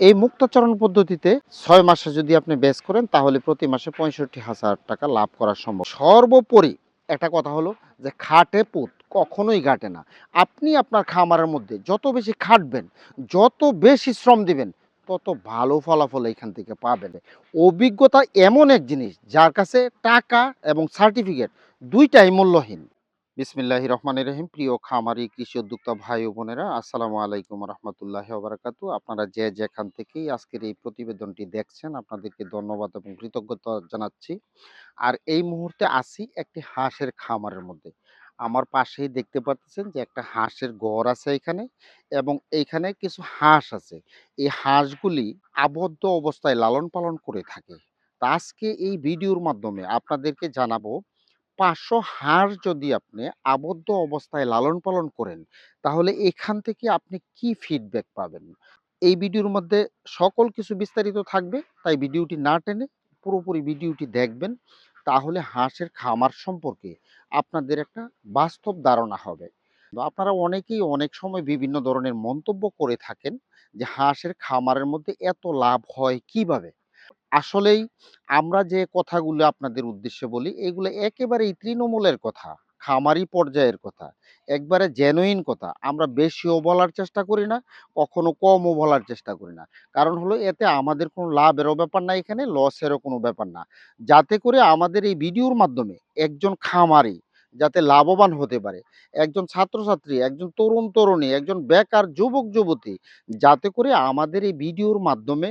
এই মুক্তাচরণ পদ্ধতিতে ছয় মাসে যদি আপনি বেচ করেন, তাহলে প্রতি মাসে পঁয়ষট্টি হাজার টাকা লাভ করা সম্ভব। সর্বোপরি একটা কথা হলো যে খাটে পুত কখনোই ঘাটে না। আপনি আপনার খামারের মধ্যে যত বেশি খাটবেন, যত বেশি শ্রম দিবেন, তত ভালো ফলাফল এখান থেকে পাবেন। অভিজ্ঞতা এমন এক জিনিস, যার কাছে টাকা এবং সার্টিফিকেট দুইটাই মূল্যহীন। বিসমিল্লাহ রহমান রহিম। প্রিয় খামারি, কৃষি উদ্যোক্তা ভাই ও বোনেরা, আসসালামু আলাইকুম রহমতুল্লাহ বারাকাতু। আপনারা যে যেখান থেকেই আজকের এই প্রতিবেদনটি দেখছেন, আপনাদেরকে ধন্যবাদ এবং কৃতজ্ঞতা জানাচ্ছি। আর এই মুহূর্তে আসি একটি হাঁসের খামারের মধ্যে। আমার পাশেই দেখতে পাচ্ছেন যে একটা হাঁসের ঘর আছে এখানে এবং এইখানে কিছু হাঁস আছে। এই হাঁসগুলি আবদ্ধ অবস্থায় লালন পালন করে থাকে। আজকে এই ভিডিওর মাধ্যমে আপনাদেরকে জানাব পাঁচশো হাঁস যদি আপনি আবদ্ধ অবস্থায় লালন পালন করেন, তাহলে এখান থেকে আপনি কি ফিডব্যাক পাবেন? এই ভিডিওর মধ্যে সকল কিছু বিস্তারিত থাকবে, তাই ভিডিওটি না টেনে পুরোপুরি ভিডিওটি দেখবেন। তাহলে হাঁসের খামার সম্পর্কে আপনাদের একটা বাস্তব ধারণা হবে। আপনারা অনেকেই অনেক সময় বিভিন্ন ধরনের মন্তব্য করে থাকেন যে হাঁসের খামারের মধ্যে এত লাভ হয় কীভাবে? আসলেই আমরা যে কথাগুলো আপনাদের উদ্দেশ্যে বলি, এগুলো একেবারেই তৃণমূলের কথা, খামারি পর্যায়ের কথা, একবারে জেনুইন কথা। আমরা বেশিও বলার চেষ্টা করি না, কখনো কমও বলার চেষ্টা করি না। কারণ হলো এতে আমাদের কোনো লাভেরও ব্যাপার না এখানে লসেরও কোনো ব্যাপার না। যাতে করে আমাদের এই ভিডিওর মাধ্যমে একজন খামারি যাতে লাভবান হতে পারে, একজন ছাত্রছাত্রী, একজন তরুণ তরুণী একজন বেকার যুবক যুবতী যাতে করে আমাদের এই ভিডিওর মাধ্যমে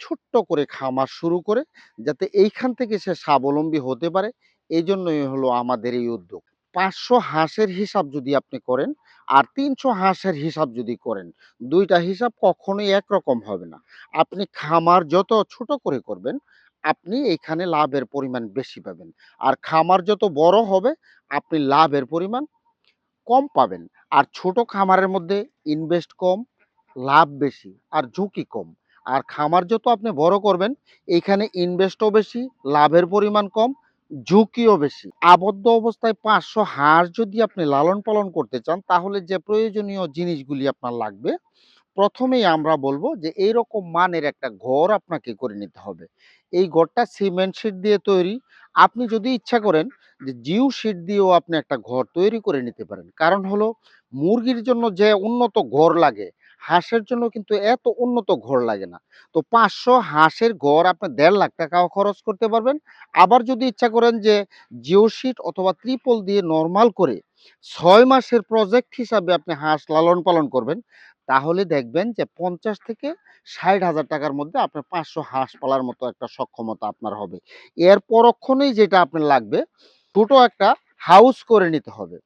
ছোট্ট করে খামার শুরু করে যাতে এইখান থেকে সে স্বাবলম্বী হতে পারে এই জন্যই হলো আমাদের এই উদ্যোগ। পাঁচশো হাঁসের হিসাব যদি আপনি করেন আর তিনশো হাঁসের হিসাব যদি করেন, দুইটা হিসাব কখনোই একরকম হবে না। আপনি খামার যত ছোট করে করবেন, আপনি এখানে লাভের পরিমাণ বেশি পাবেন। আর খামার যত বড় হবে, আপনি লাভের পরিমাণ কম পাবেন। আর ছোট খামারের মধ্যে ইনভেস্ট কম, লাভ বেশি, আর ঝুঁকি কম। আর খামার যত আপনি বড় করবেন, এইখানে ইনভেস্টও বেশি, লাভের পরিমাণ কম, ঝুঁকিও বেশি। আবদ্ধ অবস্থায় পাঁচশো হাঁস যদি আপনি লালন পালন করতে চান, তাহলে যে প্রয়োজনীয় জিনিসগুলি আপনার লাগবে, প্রথমেই আমরা বলব যে এইরকম মানের একটা ঘর আপনাকে করে নিতে হবে। এই ঘরটা সিমেন্ট শিট দিয়ে তৈরি। আপনি যদি ইচ্ছা করেন যে জিও শিট দিয়েও আপনি একটা ঘর তৈরি করে নিতে পারেন। কারণ হলো, মুরগির জন্য যে উন্নত ঘর লাগে হাঁসের জন্য কিন্তু এত উন্নত ঘর লাগে না। তো পাঁচশো হাঁসের ঘর আপনি দেড় লাখ টাকাও খরচ করতে পারবেন। আবার যদি ইচ্ছা করেন যে জিও শিট অথবা ত্রিপল দিয়ে নর্মাল করে ছয় মাসের প্রজেক্ট হিসাবে আপনি হাঁস লালন পালন করবেন, তাহলে দেখবেন যে পঞ্চাশ থেকে ষাট হাজার টাকার মধ্যে আপনার পাঁচশো হাঁস পালার মতো একটা সক্ষমতা আপনার হবে। এর পরক্ষণেই যেটা আপনার লাগবে ছোট একটা হাউস করে নিতে হবে।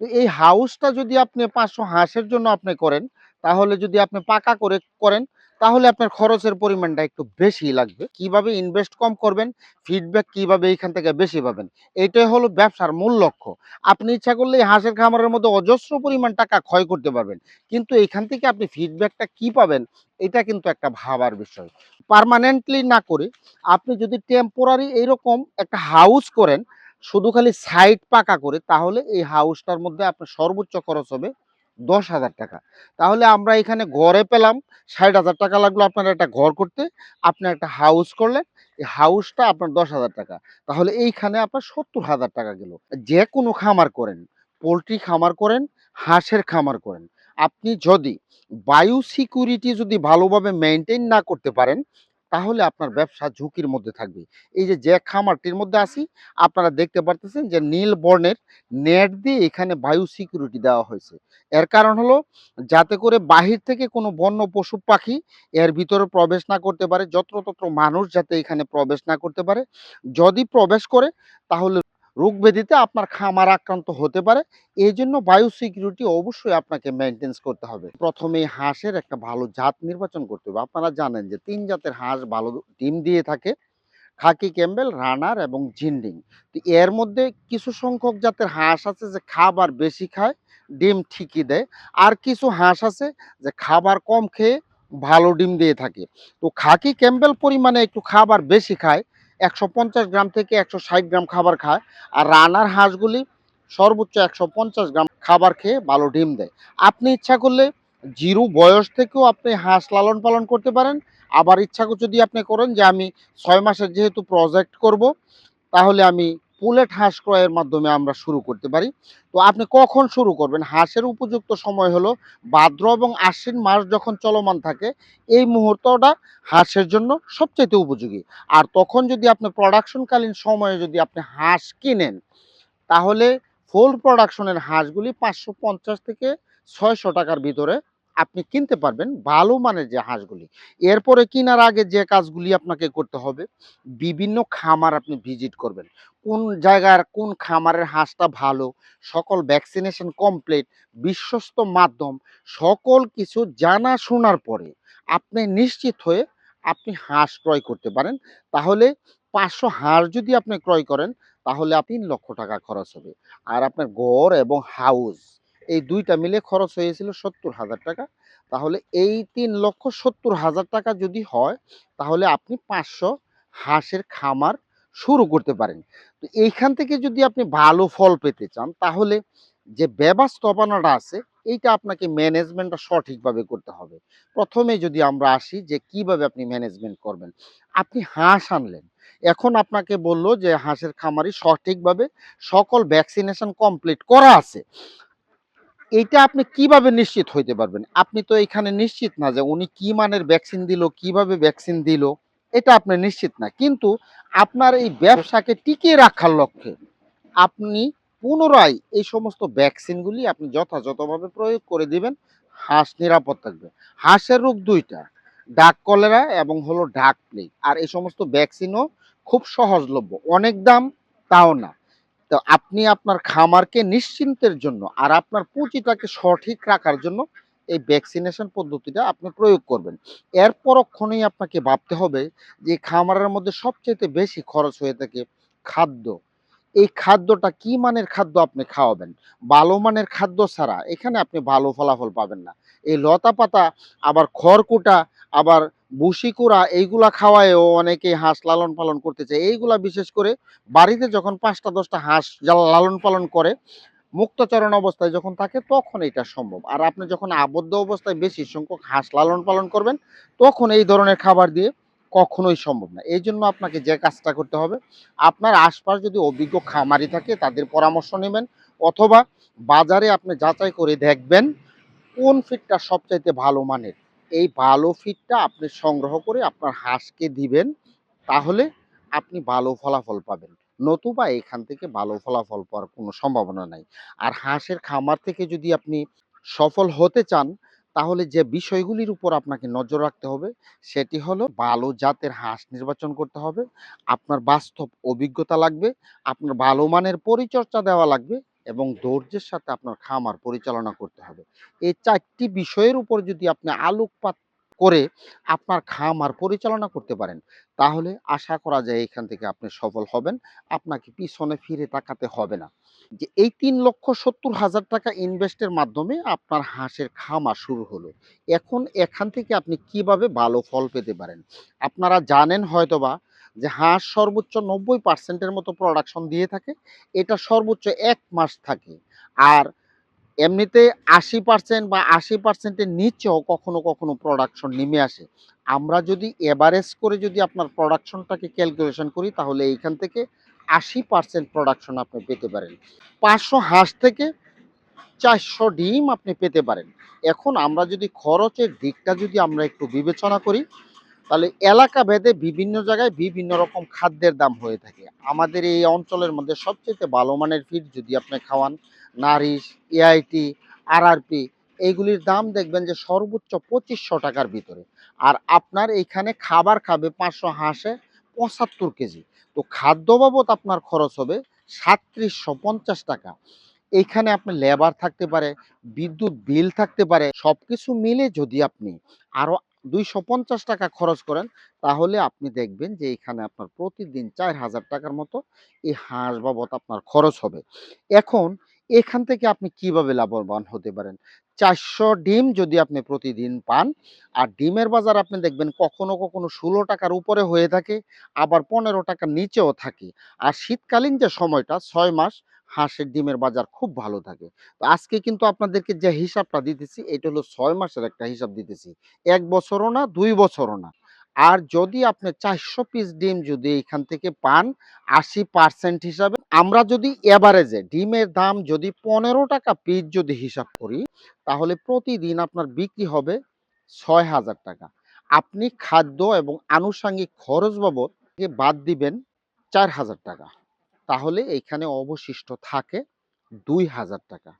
তো এই হাউসটা যদি আপনি পাঁচশো হাঁসের জন্য আপনি করেন তাহলে যদি আপনি পাকা করে করেন, তাহলে আপনার খরচের পরিমাণটা একটু বেশি লাগবে। কীভাবে ইনভেস্ট কম করবেন ফিডব্যাক কীভাবে এইখান থেকে বেশি পাবেন এইটাই হলো ব্যবসার মূল লক্ষ্য। আপনি ইচ্ছা করলে হাঁসের খামারের মধ্যে অজস্র পরিমাণ টাকা ক্ষয় করতে পারবেন, কিন্তু এইখান থেকে আপনি ফিডব্যাকটা কি পাবেন, এটা কিন্তু একটা ভাবার বিষয়। পার্মানেন্টলি না করে আপনি যদি টেম্পোরারি এইরকম একটা হাউস করেন, শুধু খালি সাইড পাকা করে, তাহলে এই হাউসটার মধ্যে আপনার সর্বোচ্চ খরচ হবে দশ হাজার টাকা। তাহলে আমরা এখানে ঘরে পেলাম ষাট হাজার টাকা লাগল আপনার একটা ঘর করতে। আপনি একটা হাউস করলেন, এই হাউসটা আপনার দশ হাজার টাকা। তাহলে এইখানে আপনার সত্তর হাজার টাকা গেল। যে কোনো খামার করেন, পোলট্রি খামার করেন, হাঁসের খামার করেন। আপনি যদি বায়ু সিকিউরিটি যদি ভালোভাবে মেনটেন না করতে পারেন তাহলে আপনার ব্যবসা ঝুঁকির মধ্যে থাকবে। এই যে যে খামারটির মধ্যে আসি আপনারা দেখতে পারতেছেন যে নীল বর্ণের নেট দিয়ে এখানে বায়ু সিকিউরিটি দেওয়া হয়েছে। এর কারণ হলো, যাতে করে বাহির থেকে কোনো বন্য পশু পাখি এর ভিতরে প্রবেশ না করতে পারে, যত্রতত্র মানুষ যাতে এখানে প্রবেশ না করতে পারে। যদি প্রবেশ করে, তাহলে রোগ ব্যাধিতে আপনার খামার আক্রান্ত হতে পারে। এই জন্য বায়ু সিকিউরিটি অবশ্যই আপনাকে মেনটেন্স করতে হবে। প্রথমে হাঁসের একটা ভালো জাত নির্বাচন করতে হবে। আপনারা জানেন যে তিন জাতের হাঁস ভালো ডিম দিয়ে থাকে। খাকি ক্যাম্বেল, রানার এবং জিন্ডিং। তো এর মধ্যে কিছু সংখ্যক জাতের হাঁস আছে যে খাবার বেশি খায়, ডিম ঠিকই দেয়। আর কিছু হাঁস আছে যে খাবার কম খেয়ে ভালো ডিম দিয়ে থাকে। তো খাকি ক্যাম্বেল পরিমাণে একটু খাবার বেশি খায় একশো পঞ্চাশ গ্রাম থেকে একশো ষাট গ্রাম খাবার খায়। আর রানার হাঁসগুলি সর্বোচ্চ একশো পঞ্চাশ গ্রাম খাবার খেয়ে ভালো ডিম দেয়। আপনি ইচ্ছা করলে জিরো বয়স থেকেও আপনি হাঁস লালন পালন করতে পারেন। আবার ইচ্ছা যদি আপনি করেন যে আমি ছয় মাসের যেহেতু প্রজেক্ট করব, তাহলে আমি পুলেট হাঁস ক্রয়ের মাধ্যমে আমরা শুরু করতে পারি। তো আপনি কখন শুরু করবেন? হাঁসের উপযুক্ত সময় হলো ভাদ্র এবং আশ্বিন মাস যখন চলমান থাকে, এই মুহূর্তটা হাঁসের জন্য সবচাইতে উপযোগী। আর তখন যদি আপনি প্রোডাকশনকালীন সময়ে যদি আপনি হাঁস কিনেন, তাহলে ফুল প্রোডাকশনের হাঁসগুলি পাঁচশো পঞ্চাশ থেকে ছয়শো টাকার ভিতরে আপনি কিনতে পারবেন ভালো মানের যে হাঁসগুলি। এরপরে কেনার আগে যে কাজগুলি আপনাকে করতে হবে, বিভিন্ন খামার আপনি ভিজিট করবেন। কোন জায়গার কোন খামারের হাঁসটা ভালো, সকল ভ্যাকসিনেশন কমপ্লিট বিশ্বস্ত মাধ্যম, সকল কিছু জানা শোনার পরে আপনি নিশ্চিত হয়ে আপনি হাঁস ক্রয় করতে পারেন। তাহলে পাঁচশো হাঁস যদি আপনি ক্রয় করেন, তাহলে আপনি লক্ষ টাকা খরচ হবে। আর আপনার ঘর এবং হাউস এই দুইটা মিলে খরচ হয়েছিল সত্তর হাজার টাকা। তাহলে এই তিন লক্ষ সত্তর হাজার টাকা যদি হয়, তাহলে আপনি পাঁচশো হাঁসের খামার শুরু করতে পারেন। তো এইখান থেকে যদি আপনি ভালো ফল পেতে চান, তাহলে যে ব্যবস্থাপনাটা আছে, এইটা আপনাকে ম্যানেজমেন্টটা সঠিকভাবে করতে হবে। প্রথমে যদি আমরা আসি যে কীভাবে আপনি ম্যানেজমেন্ট করবেন। আপনি হাঁস আনলেন। এখন আপনাকে বলল যে হাঁসের খামারি সঠিকভাবে সকল ভ্যাকসিনেশন কমপ্লিট করা আছে। এইটা আপনি কীভাবে নিশ্চিত হইতে পারবেন? আপনি তো এখানে নিশ্চিত না যে উনি কি মানের ভ্যাকসিন দিল, কীভাবে ভ্যাকসিন দিল, এটা আপনি নিশ্চিত না। কিন্তু আপনার এই ব্যবসাকে টিকিয়ে রাখার লক্ষ্যে আপনি পুনরায় এই সমস্ত ভ্যাকসিনগুলি আপনি যথাযথভাবে প্রয়োগ করে দিবেন, হাঁস নিরাপদ থাকবে। হাঁসের রোগ দুইটা, ডাক কলেরা এবং হলো ডাক প্লেগ। আর এই সমস্ত ভ্যাকসিনও খুব সহজলভ্য, অনেক দাম তাও না। তো আপনি আপনার খামারকে নিশ্চিন্তের জন্য আর আপনার পুঁজিটাকে সঠিক রাখার জন্য এই ভ্যাকসিনেশন পদ্ধতিটা আপনি প্রয়োগ করবেন। এর পরক্ষণেই আপনাকে ভাবতে হবে যে খামারের মধ্যে সবচেয়ে বেশি খরচ হয়ে থাকে খাদ্য। এই খাদ্যটা কি মানের খাদ্য আপনি খাওয়াবেন? ভালো মানের খাদ্য ছাড়া এখানে আপনি ভালো ফলাফল পাবেন না। এই লতা পাতা আবার খড়কুটা, আবার বুসিকুড়া এইগুলা খাওয়ায়ও অনেকে হাঁস লালন পালন করতে চায়। এইগুলা বিশেষ করে বাড়িতে যখন পাঁচটা, দশটা হাঁস লালন পালন করে, মুক্তচরণ অবস্থায় যখন থাকে, তখন এটা সম্ভব। আর আপনি যখন আবদ্ধ অবস্থায় বেশি সংখ্যক হাঁস লালন পালন করবেন, তখন এই ধরনের খাবার দিয়ে কখনোই সম্ভব না। এই জন্য আপনাকে যে কাজটা করতে হবে, আপনার আশপাশ যদি অভিজ্ঞ খামারি থাকে, তাদের পরামর্শ নেবেন, অথবা বাজারে আপনি যাচাই করে দেখবেন, কোন ফিডটা সবচাইতে ভালো মানের। এই ভালো ফিডটা আপনি সংগ্রহ করে আপনার হাঁসকে দিবেন, তাহলে আপনি ভালো ফলাফল পাবেন। নতুবা এখান থেকে ভালো ফলাফল পাওয়ার কোনো সম্ভাবনা নাই। আর হাঁসের খামার থেকে যদি আপনি সফল হতে চান, তাহলে যে বিষয়গুলির উপর আপনাকে নজর রাখতে হবে, সেটি হলো ভালো জাতের হাঁস নির্বাচন করতে হবে। আপনার বাস্তব অভিজ্ঞতা লাগবে, আপনার ভালো মানের পরিচর্যা দেওয়া লাগবে এবং ধৈর্যের সাথে আপনার খামার পরিচালনা করতে হবে। এই চারটি বিষয়ের উপর যদি আপনি আলোকপাত করে আপনার খামার পরিচালনা করতে পারেন, তাহলে আশা করা যায় এখান থেকে আপনি সফল হবেন। আপনাকে পিছনে ফিরে তাকাতে হবে না। যে এই তিন লক্ষ সত্তর হাজার টাকা ইনভেস্টের মাধ্যমে আপনার হাঁসের খামার শুরু হলো। এখন এখান থেকে আপনি কীভাবে ভালো ফল পেতে পারেন? আপনারা জানেন হয়তোবা যে হাঁস সর্বোচ্চ নব্বই পার্সেন্টের মতো প্রোডাকশন দিয়ে থাকে, এটা সর্বোচ্চ এক মাস থাকে। আর এমনিতে আশি পার্সেন্ট বা আশি পার্সেন্টের নিচেও কখনো কখনো প্রোডাকশন নেমে আসে। আমরা যদি এভারেজ করে যদি আপনার প্রোডাকশনটাকে ক্যালকুলেশন করি, তাহলে এইখান থেকে আশি পার্সেন্ট প্রোডাকশন আপনি পেতে পারেন। পাঁচশো হাঁস থেকে চারশো ডিম আপনি পেতে পারেন। এখন আমরা যদি খরচের দিকটা যদি আমরা একটু বিবেচনা করি তাহলে এলাকা ভেদে বিভিন্ন জায়গায় বিভিন্ন রকম খাদ্যের দাম হয়ে থাকে। আমাদের এই অঞ্চলের মধ্যে সবচেয়ে ভালো মানের ফিড যদি আপনি খাওয়ান, নারিশ এআইটি আরআরপি এইগুলির দাম দেখবেন যে সর্বোচ্চ পঁচিশশো টাকার ভিতরে। আর আপনার এইখানে খাবার খাবে পাঁচশো হাঁসে পঁচাত্তর কেজি। তো খাদ্য বাবদ আপনার খরচ হবে সাতত্রিশশো পঞ্চাশ টাকা। এইখানে আপনার লেবার থাকতে পারে, বিদ্যুৎ বিল থাকতে পারে সব কিছু মিলে যদি আপনি আরও দুইশো পঞ্চাশ টাকা খরচ করেন, তাহলে আপনি দেখবেন যে এখানে আপনার প্রতিদিন চার হাজার টাকার মতো এই হাঁস বাবদ আপনার খরচ হবে। এখন এখান থেকে আপনি কীভাবে লাভবান হতে পারেন? চারশো ডিম যদি আপনি প্রতিদিন পান, আর ডিমের বাজার আপনি দেখবেন কখনো কখনো ষোলো টাকার উপরে হয়ে থাকে, আবার পনেরো টাকার নিচেও থাকে। আর শীতকালীন যে সময়টা, ছয় মাস হাঁসের ডিমের বাজার খুব ভালো থাকে। তো আজকে কিন্তু আপনাদেরকে যে হিসাবটা দিতেছি, এটা হলো ছয় মাসের একটা হিসাব দিতেছি। এক বছরও না, দুই বছরও না। আর যদি আপনি চারশো পিস ডিম যদি এখান থেকে পান, আশি পার্সেন্ট হিসাবে, আমরা যদি এভারেজে ডিমের দাম যদি পনেরো টাকা পিস যদি হিসাব করি, তাহলে প্রতিদিন আপনার বিক্রি হবে ছয় হাজার টাকা। আপনি খাদ্য এবং আনুষঙ্গিক খরচ বাবদ বাদ দিবেন চার হাজার টাকা। তাহলে এইখানে অবশিষ্ট থাকে দুই হাজার টাকা।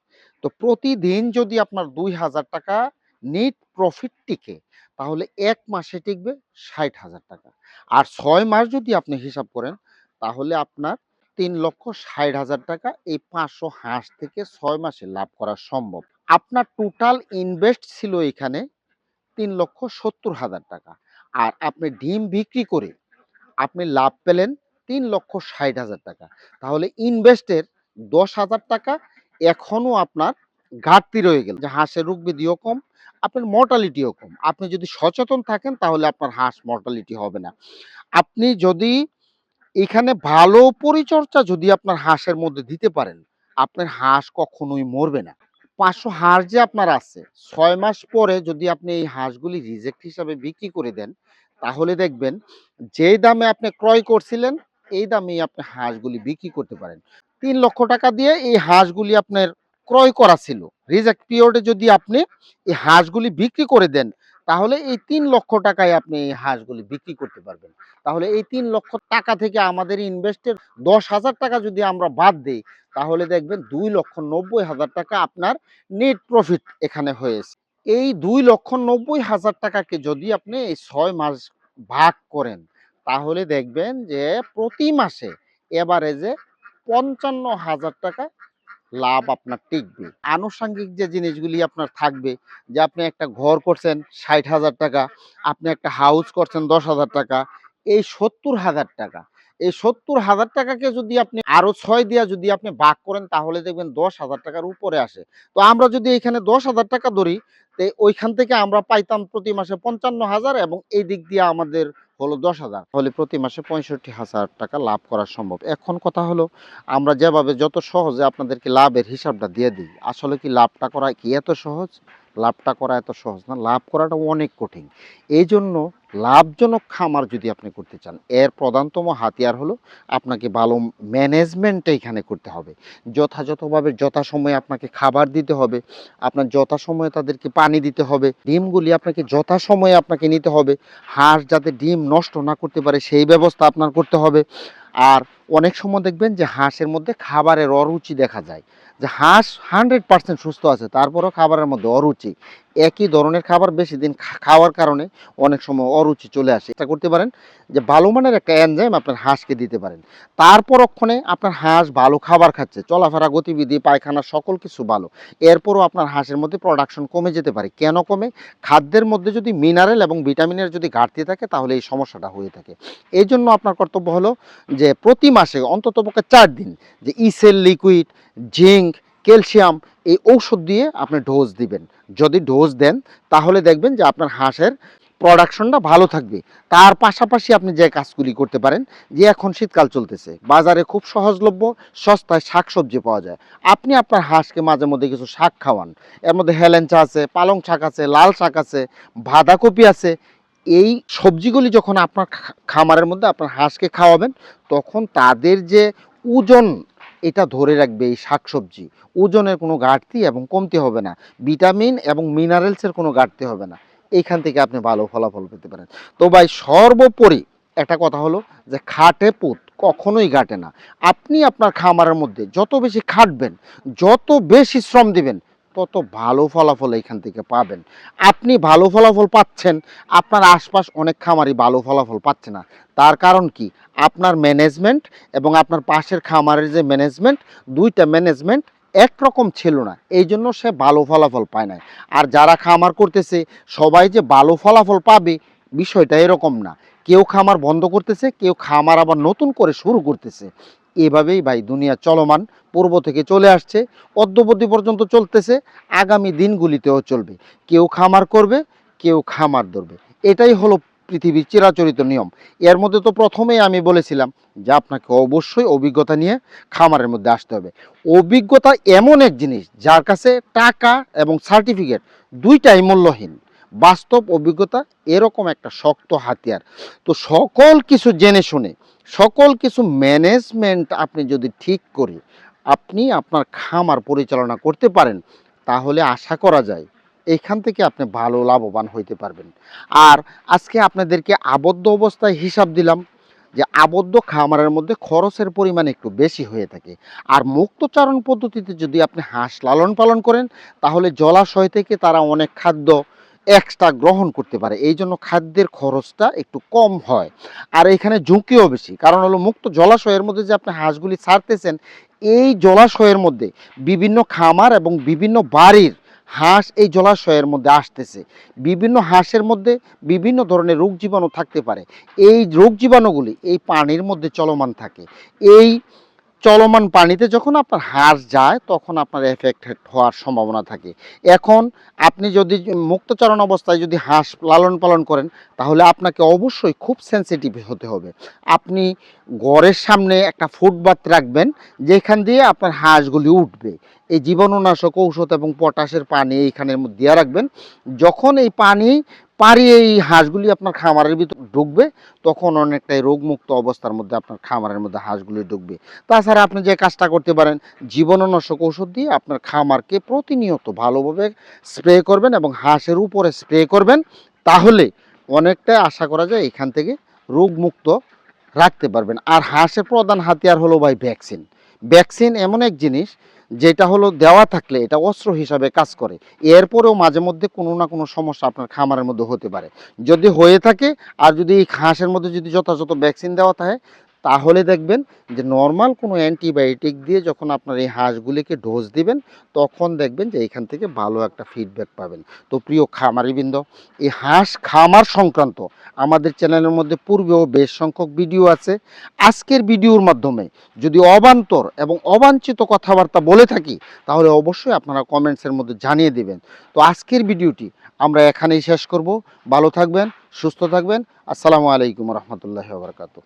তো প্রতিদিন যদি আপনার দুই হাজার টাকা নিট প্রফিট টিকে, তাহলে এক মাসে টিকবে ষাট হাজার টাকা। আর ছয় মাস যদি আপনি হিসাব করেন, তাহলে আপনার তিন লক্ষ ষাট হাজার টাকা এই পাঁচশো হাঁস থেকে ছয় মাসে লাভ করা সম্ভব। আপনার টোটাল ইনভেস্ট ছিল এখানে তিন লক্ষ সত্তর হাজার টাকা। আর আপনি ডিম বিক্রি করে আপনি লাভ পেলেন তিন লক্ষ ষাট হাজার টাকা। তাহলে ইনভেস্টের দশ হাজার টাকা এখনও আপনার ঘাটতি রয়ে গেল। যে হাঁসের রোগ ব্যাধিও কম, আপনার মর্টালিটিও কম। আপনি যদি সচেতন থাকেন তাহলে আপনার হাঁস মর্টালিটি হবে না। আপনি যদি এখানে ভালো পরিচর্যা যদি আপনার হাঁসের মধ্যে দিতে পারেন, আপনার হাঁস কখনোই মরবে না। পাঁচশো হাঁস যে আপনার আছে, ছয় মাস পরে যদি আপনি এই হাঁসগুলি রিজেক্ট হিসাবে বিক্রি করে দেন, তাহলে দেখবেন যেই দামে আপনি ক্রয় করছিলেন এই দামেই আপনি হাঁসগুলি বিক্রি করতে পারেন। তিন লক্ষ টাকা দিয়ে এই হাঁসগুলি আপনার ক্রয় করা ছিল। রিজেক্ট পিরিয়ডে যদি আপনি এই হাঁসগুলি বিক্রি করে দেন, তাহলে এই তিন লক্ষ টাকায় আপনি এই হাঁসগুলি বিক্রি করতে পারবেন। তাহলে এই তিন লক্ষ টাকা থেকে আমাদের ইনভেস্টের দশ হাজার টাকা যদি আমরা বাদ দিই, তাহলে দেখবেন দুই লক্ষ নব্বই হাজার টাকা আপনার নেট প্রফিট এখানে হয়েছে। এই দুই লক্ষ নব্বই হাজার টাকাকে যদি আপনি এই ছয় মাস ভাগ করেন তাহলে দেখবেন যে প্রতি মাসে এভারেজে পঞ্চান্ন হাজার টাকা লাভ আপনার টিকবে। আনুষঙ্গিক যে জিনিসগুলি আপনার থাকবে, যে আপনি একটা ঘর করছেন ষাট হাজার টাকা, আপনি একটা হাউস করছেন দশ হাজার টাকা, এই সত্তর হাজার টাকা। এই সত্তর হাজার টাকাকে যদি আপনি আরও ছয় দিয়া যদি আপনি ভাগ করেন, তাহলে দেখবেন দশ হাজার টাকার উপরে আসে। তো আমরা যদি এখানে দশ হাজার টাকা ধরি, তো ওইখান থেকে আমরা পাইতাম প্রতি মাসে পঞ্চান্ন হাজার এবং এই দিক দিয়ে আমাদের হলো দশ হাজার, তাহলে প্রতি মাসে পঁয়ষট্টি হাজার টাকা লাভ করা সম্ভব। এখন কথা হলো, আমরা যেভাবে যত সহজে আপনাদেরকে লাভের হিসাবটা দিয়ে দিই, আসলে কি লাভটা করা কি এত সহজ? লাভটা করা এত সহজ না, লাভ করাটা অনেক কঠিন। এই জন্য লাভজনক খামার যদি আপনি করতে চান, এর প্রধানতম হাতিয়ার হলো আপনাকে ভালো ম্যানেজমেন্ট এখানে করতে হবে। যথাযথভাবে যথাসময়ে আপনাকে খাবার দিতে হবে, আপনার যথাসময়ে তাদেরকে পানি দিতে হবে, ডিমগুলি আপনাকে যথাসময়ে আপনাকে নিতে হবে, হাঁস যাতে ডিম নষ্ট না করতে পারে সেই ব্যবস্থা আপনার করতে হবে। আর অনেক সময় দেখবেন যে হাঁসের মধ্যে খাবারের অরুচি দেখা যায়। যে হাঁস হান্ড্রেড পার্সেন্ট সুস্থ আছে তারপরেও খাবারের মধ্যে অরুচি। একই ধরনের খাবার বেশি দিন খাওয়ার কারণে অনেক সময় অরুচি চলে আসে। এটা করতে পারেন যে ভালো মানের একটা এনজাইম আপনার হাঁসকে দিতে পারেন। তারপর অক্ষণে আপনার হাঁস ভালো খাবার খাচ্ছে, চলাফেরা, গতিবিধি, পায়খানা, সকল কিছু ভালো। এরপরও আপনার হাঁসের মধ্যে প্রোডাকশন কমে যেতে পারে। কেন কমে? খাদ্যের মধ্যে যদি মিনারেল এবং ভিটামিনের যদি ঘাটতি থাকে, তাহলে এই সমস্যাটা হয়ে থাকে। এই জন্য আপনার কর্তব্য হলো যে প্রতি মাসে অন্ততপক্ষে চার দিন যে ইসেল লিকুইড জিঙ্ক ক্যালসিয়াম এই ঔষধ দিয়ে আপনি ডোজ দিবেন। যদি ডোজ দেন, তাহলে দেখবেন যে আপনার হাঁসের প্রোডাকশনটা ভালো থাকবে। তার পাশাপাশি আপনি যে কাজগুলি করতে পারেন, যে এখন শীতকাল চলতেছে, বাজারে খুব সহজলভ্য, সস্তায় শাকসবজি পাওয়া যায়। আপনি আপনার হাঁসকে মাঝে মধ্যে কিছু শাক খাওয়ান। এর মধ্যে হেলেঞ্চা আছে, পালং শাক আছে, লাল শাক আছে, বাঁধাকপি আছে। এই সবজিগুলি যখন আপনার খামারের মধ্যে আপনার হাঁসকে খাওয়াবেন, তখন তাদের যে ওজন এটা ধরে রাখবে এই শাকসবজি। ওজনের কোনো ঘাটতি এবং কমতি হবে না। ভিটামিন এবং মিনারেলসের কোনো ঘাটতি হবে না। এইখান থেকে আপনি ভালো ফলাফল পেতে পারেন। তো ভাই, সর্বোপরি একটা কথা হলো যে খাটে পুত কখনোই ঘাটে না। আপনি আপনার খামারের মধ্যে যত বেশি খাটবেন, যত বেশি শ্রম দিবেন তত ভালো ফলাফল এখান থেকে পাবেন। আপনি ভালো ফলাফল পাচ্ছেন, আপনার আশপাশ অনেক খামারই ভালো ফলাফল পাচ্ছে না। তার কারণ কি? আপনার ম্যানেজমেন্ট এবং আপনার পাশের খামারের যে ম্যানেজমেন্ট দুইটা ম্যানেজমেন্ট একরকম ছিল না। এই জন্য সে ভালো ফলাফল পায় না আর যারা খামার করতেছে, সবাই যে ভালো ফলাফল পাবে, বিষয়টা এরকম না। কেউ খামার বন্ধ করতেছে, কেউ খামার আবার নতুন করে শুরু করতেছে। এভাবেই ভাই দুনিয়া চলমান, পূর্ব থেকে চলে আসছে, অদ্যবধি পর্যন্ত চলতেছে, আগামী দিনগুলিতেও চলবে। কেউ খামার করবে, কেউ খামার ধরবে। এটাই হলো পৃথিবীর চিরাচরিত নিয়ম। এর মধ্যে তো প্রথমেই আমি বলেছিলাম যে আপনাকে অবশ্যই অভিজ্ঞতা নিয়ে খামারের মধ্যে আসতে হবে। অভিজ্ঞতা এমন এক জিনিস, যার কাছে টাকা এবং সার্টিফিকেট দুইটাই মূল্যহীন। বাস্তব অভিজ্ঞতা এরকম একটা শক্ত হাতিয়ার। তো সকল কিছু জেনে শুনে সকল কিছু ম্যানেজমেন্ট আপনি যদি ঠিক করে আপনি আপনার খামার পরিচালনা করতে পারেন, তাহলে আশা করা যায় এখান থেকে আপনি ভালো লাভবান হইতে পারবেন। আর আজকে আপনাদেরকে আবদ্ধ অবস্থায় হিসাব দিলাম যে আবদ্ধ খামারের মধ্যে খরচের পরিমাণ একটু বেশি হয়ে থাকে। আর মুক্তচারণ পদ্ধতিতে যদি আপনি হাঁস লালন পালন করেন, তাহলে জলাশয় থেকে তারা অনেক খাদ্য এক্সট্রা গ্রহণ করতে পারে। এই জন্য খাদ্যের খরচটা একটু কম হয়। আর এখানে ঝুঁকিও বেশি। কারণ হলো মুক্ত জলাশয়ের মধ্যে যে আপনি হাঁসগুলি ছাড়তেছেন, এই জলাশয়ের মধ্যে বিভিন্ন খামার এবং বিভিন্ন বাড়ির হাঁস এই জলাশয়ের মধ্যে আসতেছে। বিভিন্ন হাঁসের মধ্যে বিভিন্ন ধরনের রোগ জীবাণু থাকতে পারে। এই রোগ জীবাণুগুলি এই পানির মধ্যে চলমান থাকে। এই চলমান পানিতে যখন আপনার হাঁস যায়, তখন আপনার এফেক্টেড হওয়ার সম্ভাবনা থাকে। এখন আপনি যদি মুক্তচারণ অবস্থায় যদি হাঁস লালন পালন করেন, তাহলে আপনাকে অবশ্যই খুব সেনসিটিভ হতে হবে। আপনি ঘরের সামনে একটা ফুটবাথ রাখবেন, যেখান দিয়ে আপনার হাঁসগুলি উঠবে। এই জীবাণুনাশক ঔষধ এবং পটাশের পানি এইখানের মধ্যে দিয়ে রাখবেন। যখন এই পানি পারি এই হাঁসগুলি আপনার খামারের ভিতর ঢুকবে, তখন অনেকটাই রোগমুক্ত অবস্থার মধ্যে আপনার খামারের মধ্যে হাঁসগুলি ঢুকবে। তাছাড়া আপনি যে কাজটা করতে পারেন, জীবাণুনাশক ঔষধ দিয়ে আপনার খামারকে প্রতিনিয়ত ভালোভাবে স্প্রে করবেন এবং হাঁসের উপরে স্প্রে করবেন, তাহলে অনেকটাই আশা করা যায় এখান থেকে রোগমুক্ত রাখতে পারবেন। আর হাঁসের প্রধান হাতিয়ার হলো ভাই ভ্যাকসিন। ভ্যাকসিন এমন এক জিনিস যেটা হলো দেওয়া থাকলে এটা অস্ত্র হিসাবে কাজ করে। এরপরেও মাঝে মধ্যে কোনো না কোনো সমস্যা আপনার খামারের মধ্যে হতে পারে। যদি হয়ে থাকে, আর যদি এই হাঁসের মধ্যে যদি যথাযথ ভ্যাকসিন দেওয়া থাকে তাহলে দেখবেন যে নর্মাল কোনো অ্যান্টিবায়োটিক দিয়ে যখন আপনার এই হাঁসগুলিকে ডোজ দিবেন, তখন দেখবেন যে এখান থেকে ভালো একটা ফিডব্যাক পাবেন। তো প্রিয় খামারিবৃন্দ, এই হাঁস খামার সংক্রান্ত আমাদের চ্যানেলের মধ্যে পূর্বেও বেশ সংখ্যক ভিডিও আছে। আজকের ভিডিওর মাধ্যমে যদি অবান্তর এবং অবাঞ্ছিত কথাবার্তা বলে থাকি, তাহলে অবশ্যই আপনারা কমেন্টসের মধ্যে জানিয়ে দেবেন। তো আজকের ভিডিওটি আমরা এখানেই শেষ করব। ভালো থাকবেন, সুস্থ থাকবেন। আসসালামু আলাইকুম রহমতুল্লাহ বারকাতু